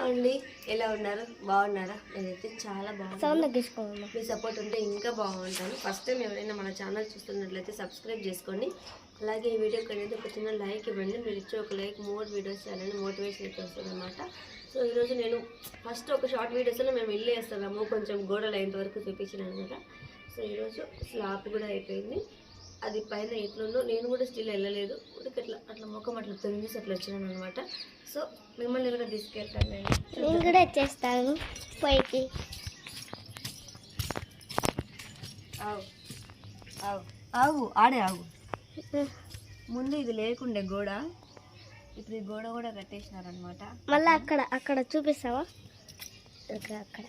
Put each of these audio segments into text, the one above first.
Hello అండి ఎలా ఉన్నారు? బాగున్నారా? నేనైతే చాలా బాగున్నాను మీ సపోర్ట్ ఉంటే ఇంకా బాగుంటాను. ఫస్ట్ టైం ఎవరైనా మన ఛానల్ చూస్తున్నట్లయితే సబ్స్క్రైబ్ చేసుకోండి అలాగే ఈ వీడియోకి అనేది ఒక చిన్న లైక్ ఇవ్వండి. మీరు ఇచ్చే ఒక లైక్ మోర్ వీడియోస్ చేయాలని మోటివేషన్ అయితే వస్తుంది అనమాట సో ఈరోజు నేను ఫస్ట్ ఒక షార్ట్ వీడియోస్లో మేము ఇల్లు వేస్తున్నాము కొంచెం గోడలు అయ్యేంత వరకు చూపించాను అనమాట సో ఈరోజు స్లాప్ కూడా అయిపోయింది. అది పైన ఎట్లుందో నేను కూడా స్టిల్ వెళ్ళలేదు. ఊరికి అట్లా అట్లా ముఖం అట్లా తొంగిసి అట్లా వచ్చినాను అనమాట సో మిమ్మల్ని కూడా తీసుకెళ్తాను నేను? నేను కూడా వచ్చేస్తాను పైకి. ఆవు ఆవు ఆవు ఆడే ఆవు ముందు ఇది లేకుండే గోడ. ఇప్పుడు ఈ గోడ కూడా కట్టేసినారనమాట మళ్ళీ అక్కడ అక్కడ చూపిస్తావా? ఇక్కడ అక్కడ.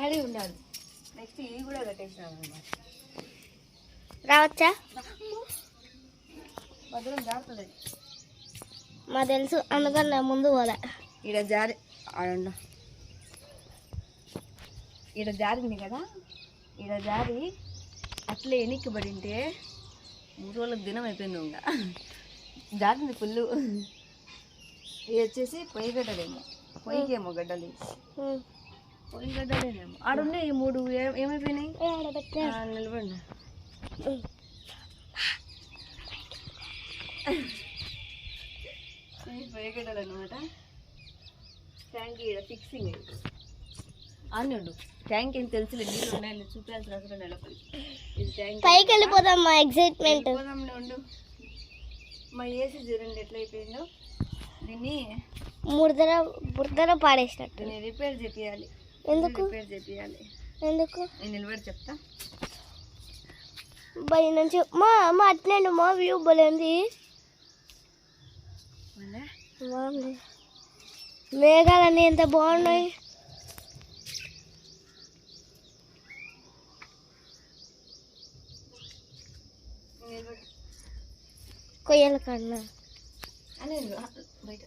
ఆడే ఉండాలి. నెక్స్ట్ ఇది కూడా కట్టేసినారనమాట రావచ్చా? మా తెలుసు అందుకని నా ముందు పోలే. ఈడ జారి ఆడండ. ఈడ జారింది కదా? ఈడ జారి అట్లే ఎనిక్కి పడింటే మూడు రోజులకు దినం అయిపోయింది ఇంకా. జారింది ఫుల్ ఇది వచ్చేసి పొయ్యి గడ్డలేమో. పొయ్యికేమో గడ్డలు. పొయ్యి గడ్డలేనేమో ఆడున్నాయి ఈ మూడు ఏమైపోయినాయి? నిలబడినా అనమాట ట్యాంక్ ఈడ ఫిక్సింగ్ అని ఉండు. ట్యాంక్ ఏం తెలుసులే నీళ్ళు ఉన్నాయి చూపించాల్సిన అవసరం లేదు లోపలికి ఇది ట్యాంక్ పైకి వెళ్ళిపోదాం మా ఉండు. ఏసీ చూడండి ఎట్లా అయిపోయిందో దీన్ని ముడదర బురదర పాడేసినట్టు. దీన్ని రిపేర్ చేపియాలి. ఎందుకు? రిపేర్ చేపియాలి. ఎందుకు? నేను నిలబడి చెప్తా. బయట నుంచి. మా మా అట్లే మా వ్యూ బలేంది. బాగుంది మేఘాలన్నీ ఎంత బాగున్నాయి. కొయ్యల కన్నా. అనే బయట.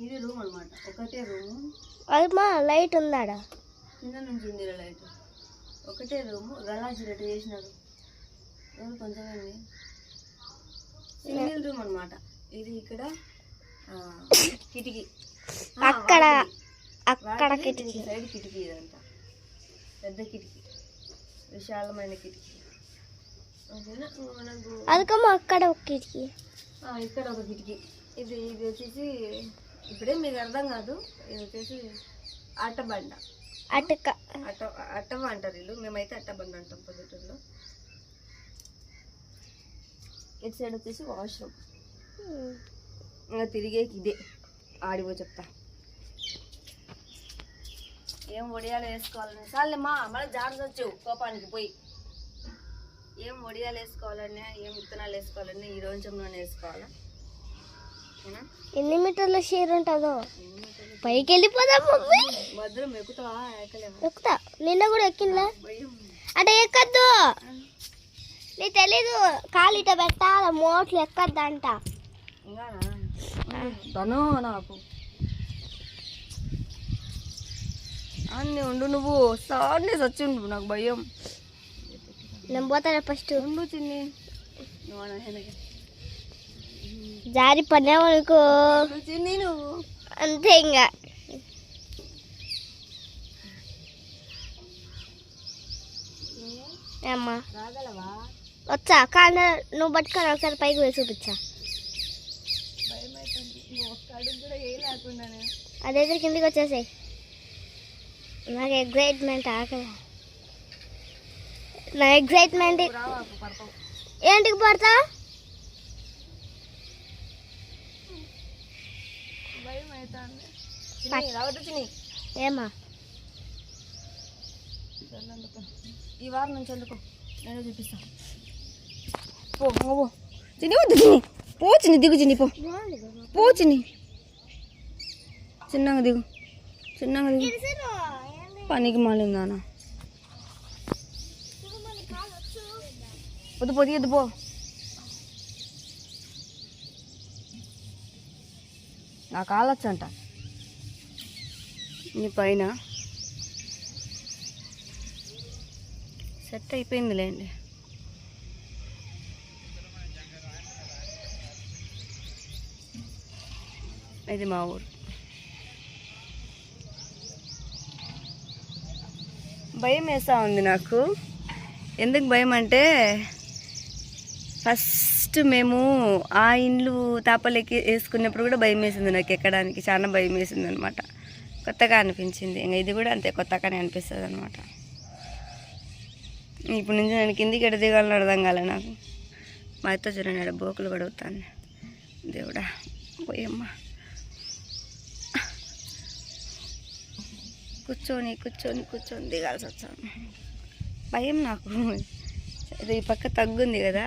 ఇది రూమ్ అన్నమాట. ఒకటే రూము. అది మా లైట్ ఉందాడా? కింద నుంచి లైట్. ఒకటే రూము గలాజీ రెడీ చేసినారు. రూమ్ కొంచెమే సింగిల్ రూమ్ అన్నమాట. ఇది ఇక్కడ కిటికీ. అక్కడ. అక్కడ కిటికీ. సైడ్ కిటికీ ఇదంతా. పెద్ద కిటికీ. విశాలమైన కిటికీ. ఓకేనా? మనకు అదికమ్మ అక్కడ ఒక కిటికీ. ఇక్కడ ఒక కిటికీ. ఇది ఇది వచ్చేసి ఇప్పుడే మీకు అర్థం కాదు. ఇది వచ్చేసి అట్టబండ అటుక. అట్ట అట్టవ అంటారు ఇల్లు మేమైతే అట్టబండ అంటాం పల్లెటూరులో ఇటు సైడ్ వచ్చేసి వాష్రూమ్. ఇంకా తిరిగేకి ఇదే. ఆడిపో చెప్తా. ఏం వడియాలు వేసుకోవాలని? సార్లే మా మళ్ళీ జాగ్రత్త కోపానికి పోయి. ఏం వడియాలు వేసుకోవాలన్నా ఏం విత్తనాలు వేసుకోవాలన్నా ఈ రోజు నూనె వేసుకోవాలా? ఎన్ని మీటర్ల షేర్ ఉంటుందో? పైకి వెళ్ళిపోదాం మమ్మీ ఎక్కుతా. నిన్న కూడా ఎక్కిందా? అట ఎక్కద్దు. నీ తెలీదు. కాలు ఇట పెట్టాల? మోట్లు ఎక్కద్దంట. తను నాకు. అన్నీ ఉండు నువ్వు. సార్ని చచ్చిండు నాకు భయం. నేను పోతాను ఫస్ట్ ఉండు చిన్ని. నువ్వు. జారి పడినామనుకో అంతే ఇంకా. అమ్మా. వచ్చా కానీ నువ్వు పట్టుకొని ఒకసారి పైకి వేసి చూపించా. అదైతే కిందికి వచ్చేసాయి. నాకు ఎగ్జైట్మెంట్ ఆకలి. నా ఎగ్జైట్మెంట్ రావాకు పడతావు ఏంటికి పడతా భయం అవుతుంది చిన్ని రావద్దు చిన్ని ఏమా. ఈ వారం నుంచి అందుకో నేనే చూపిస్తాను పో పో, పో. చిన్ని వద్దు చిన్ని పో చిన్ని దిగు చిన్ని పో. పో చిన్ని చిన్నగా దిగు. చిన్నగా దిగు. పనికి మాలిందానా వద్దు పో తీయద్దు పో. నాకు ఆలొచ్చంట నీ పైన. సెట్ అయిపోయిందిలేండి. ఇది మా ఊరు. భయం వేస్తూ ఉంది నాకు. ఎందుకు భయం అంటే ఫస్ట్ మేము ఆ ఇండ్లు తాపలెక్కి వేసుకున్నప్పుడు కూడా భయం వేసింది నాకు ఎక్కడానికి. చాలా భయం వేసింది అనమాట కొత్తగా అనిపించింది. ఇంకా ఇది కూడా అంతే కొత్తగానే అనిపిస్తుంది అనమాట ఇప్పుడు నుంచి నేను కిందికి ఎడ దిగాలని అర్థం కాలే నాకు. మా అత్త చూడండి ఆడ బోకులు పడుగుతాను దేవుడా పోయమ్మా. కూర్చొని కూర్చొని కూర్చొని దిగాల్సి వచ్చాను భయం నాకు. ఈ పక్క తగ్గుంది కదా.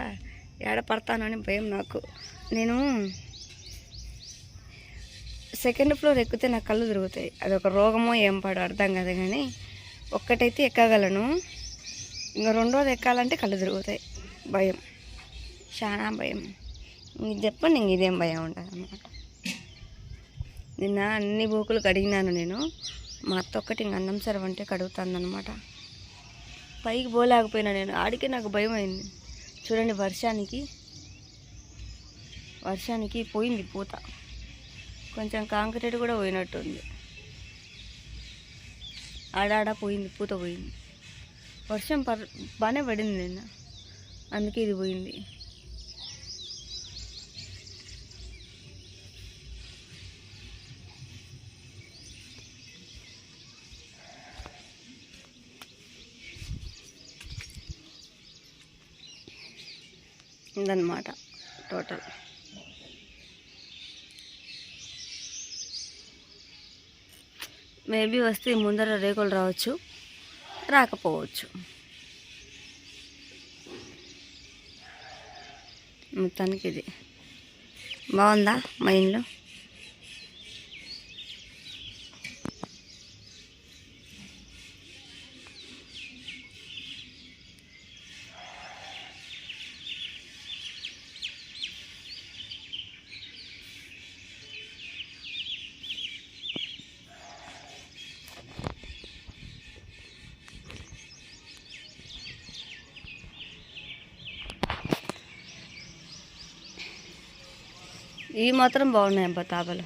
ఏడ పడతాను అని భయం నాకు. నేను సెకండ్ ఫ్లోర్ ఎక్కితే నాకు కళ్ళు తిరుగుతాయి. అది ఒక రోగమో ఏం పాడో అర్థం కాదు కానీ ఒక్కటైతే ఎక్కగలను. ఇంకా రెండోది ఎక్కాలంటే కళ్ళు తిరుగుతాయి. భయం. చాలా భయం. ఇది చెప్పండి ఇంక ఇదేం భయం ఉంటుంది అన్నమాట. నిన్న అన్ని బూకులు కడిగినాను నేను. మా అత్త ఒక్కటి ఇంక అన్నం సరవంటే కడుగుతాను పైకి పోలేకపోయినా నేను. ఆడికే నాకు భయం అయింది. చూడండి వర్షానికి వర్షానికి పోయింది పూత. కొంచెం కాంక్రీట్ కూడా పోయినట్టుంది. ఆడాడ పోయింది పూత పోయింది. వర్షం పర్ బాగానే పడింది నిన్న. అందుకే ఇది పోయింది. ఇదన్నమాట టోటల్. మేబీ వస్తే ముందర రేకులు రావచ్చు రాకపోవచ్చు. మొత్తానికి ఇది. బాగుందా? మా ఇంట్లో ఇవి మాత్రం బాగున్నాయి అబ్బా తాపలు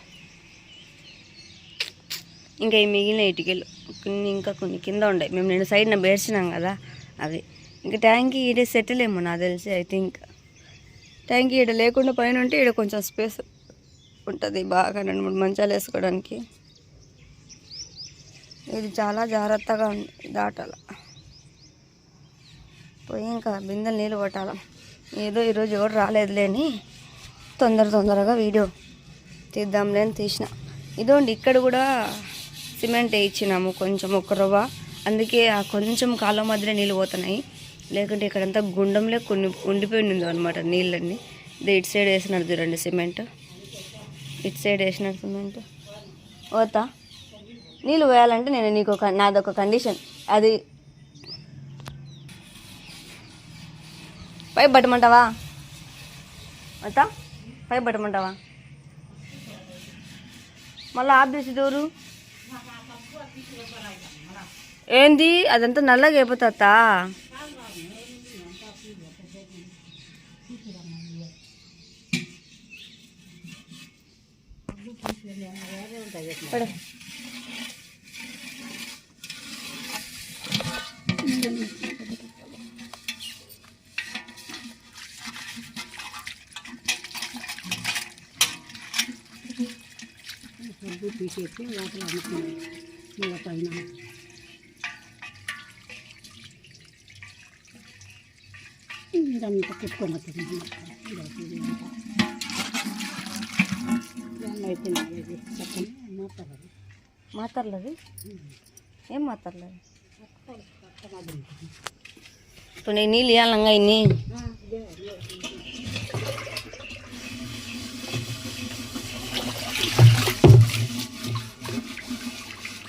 ఇంకా ఈ మిగిలిన ఇటుకలు కొన్ని ఇంకా కొన్ని కింద ఉన్నాయి మేము నేను సైడ్న బేర్చినాం కదా అవి. ఇంకా ట్యాంకీ ఈడే సెటిల్ ఏమో నాకు తెలిసి ఐ థింక్ ట్యాంకీ ఈడ లేకుండా పైన ఉంటే ఈడ కొంచెం స్పేస్ ఉంటుంది బాగా రెండు మూడు మంచాలు వేసుకోవడానికి. ఇది చాలా జాగ్రత్తగా ఉంది దాటాల. పోయి ఇంకా బిందెలు నీళ్ళు పట్టాల ఏదో ఈరోజు ఎవరు రాలేదులేని. తొందర తొందరగా వీడియో తీద్దాంలే అని తీసిన. ఇదోండి ఇక్కడ కూడా సిమెంట్ వేయించినాము కొంచెం ఒక రవ్వ. అందుకే ఆ కొంచెం కాలం మధ్యలో నీళ్ళు పోతున్నాయి. లేకుంటే ఇక్కడంతా గుండంలో కొన్ని ఉండిపోయిందో అనమాట నీళ్ళన్నీ. ఇది ఇటు సైడ్ వేసినారు చూడండి సిమెంట్. ఇటు సైడ్ వేసినారు సిమెంట్. పోతా. నీళ్ళు పోయాలంటే నేను నీకు ఒక నాదొక కండిషన్. అది పైప్ పట్టమంటావా? పోతా. పైప్ పట్టమంటావా? మళ్ళీ ఆఫ్ చేసి దూరు ఏంది? అదంతా నల్లగా అయిపోతా పడు. తీసేసి లోపల అమ్ముకున్నాం మళ్ళీ పైన ఇదంతా కుట్టుకొని వచ్చింది అయిపోయింది ఇది చెప్పండి మాట్లాడాలి మాతర్లది ఏం మాతర్లేదు ఇప్పుడు నేను నీళ్ళు ఇవ్వాలంగా ఇన్ని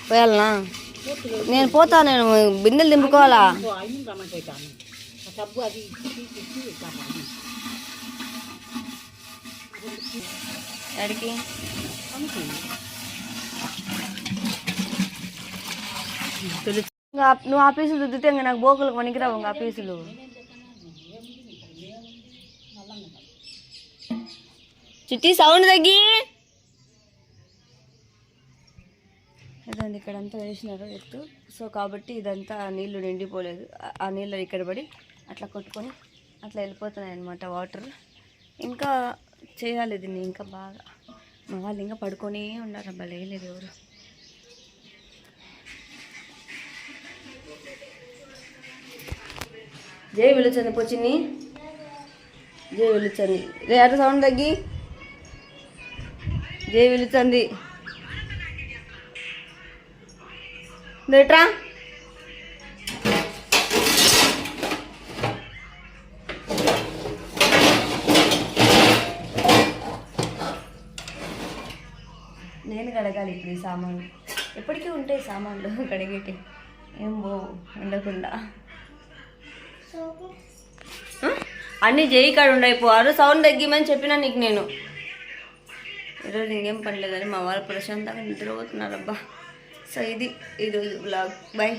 పోయాలనా? నేను పోతా నేను బిందెలు దింపుకోవాలా? అయిన రమ్మంటే పెట్టాను ఆ సబ్బు అది తీసి కాపాడు ఎక్కడికి? ఇంకా ఆ- నువ్వు ఆ పీసులు రుద్దితే ఇంకా నాకు బోకులు పనికిరావు ఇంకా ఆ పీసులు చిట్టి సౌండ్ తగ్గి. ఇదండి ఇక్కడ అంతా వేసినారు ఎత్తు. సో కాబట్టి ఇదంతా నీళ్ళు నిండిపోలేదు. ఆ- నీళ్ళు ఇక్కడ పడి అట్లా కొట్టుకొని అట్లా వెళ్ళిపోతున్నాయి అనమాట వాటర్. ఇంకా చేయాలి దీన్ని ఇంకా బాగా. మా వాళ్ళు ఇంకా పడుకొని ఉన్నారు. అబ్బా లేలేదు ఎవరు. జై వెలుచంది పొచ్చిని జై వెలుచంది. రే అటు సౌండ్ తగ్గి. జై వెలుచంది. లేట్రా నేను కడగాలి ఇప్పుడు ఈ సామాన్లు. ఎప్పటికీ ఉంటాయి సామాన్లు కడిగేటి. ఏం పోవు ఉండకుండా? అన్నీ చేయి కాడ ఉండైపోవారు సౌండ్ తగ్గిమని చెప్పినా నీకు నేను. ఈరోజు ఇంకేం పనిలేదని మా వాళ్ళు ప్రశాంతంగా నిద్రపోతున్నారు అబ్బా సో ఇది ఈరోజు బ్లాగ్ బాయ్